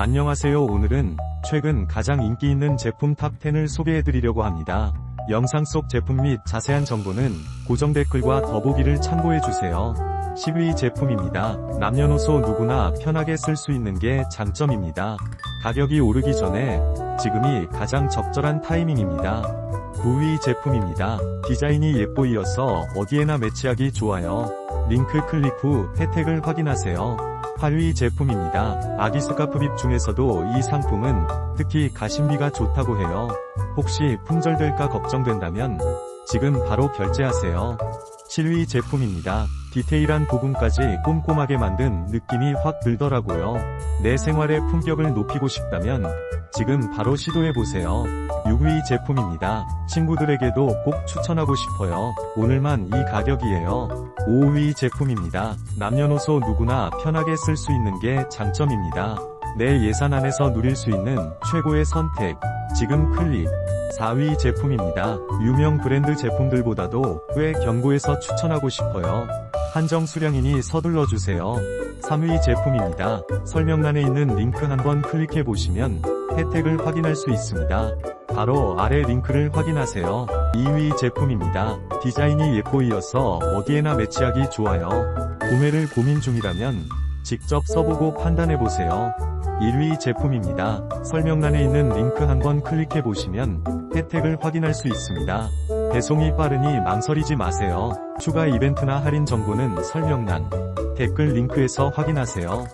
안녕하세요. 오늘은 최근 가장 인기 있는 제품 탑10을 소개해드리려고 합니다. 영상 속 제품 및 자세한 정보는 고정 댓글과 더보기를 참고해주세요. 10위 제품입니다. 남녀노소 누구나 편하게 쓸 수 있는 게 장점입니다. 가격이 오르기 전에 지금이 가장 적절한 타이밍입니다. 9위 제품입니다. 디자인이 예뻐 이어서 어디에나 매치하기 좋아요. 링크 클릭 후 혜택을 확인하세요. 8위 제품입니다. 아기 스카프빗 중에서도 이 상품은 특히 가심비가 좋다고 해요. 혹시 품절될까 걱정된다면 지금 바로 결제하세요. 7위 제품입니다. 디테일한 부분까지 꼼꼼하게 만든 느낌이 확 들더라고요. 내 생활의 품격을 높이고 싶다면 지금 바로 시도해보세요. 6위 제품입니다. 친구들에게도 꼭 추천하고 싶어요. 오늘만 이 가격이에요. 5위 제품입니다. 남녀노소 누구나 편하게 쓸 수 있는 게 장점입니다. 내 예산 안에서 누릴 수 있는 최고의 선택. 지금 클릭. 4위 제품입니다. 유명 브랜드 제품들보다도 꽤 견고해서 추천하고 싶어요. 한정 수량이니 서둘러 주세요. 3위 제품입니다. 설명란에 있는 링크 한번 클릭해 보시면 혜택을 확인할 수 있습니다. 바로 아래 링크를 확인하세요. 2위 제품입니다. 디자인이 예뻐이어서 어디에나 매치하기 좋아요. 구매를 고민 중이라면 직접 써보고 판단해보세요. 1위 제품입니다. 설명란에 있는 링크 한번 클릭해 보시면 혜택을 확인할 수 있습니다. 배송이 빠르니 망설이지 마세요. 추가 이벤트나 할인 정보는 설명란, 댓글 링크에서 확인하세요.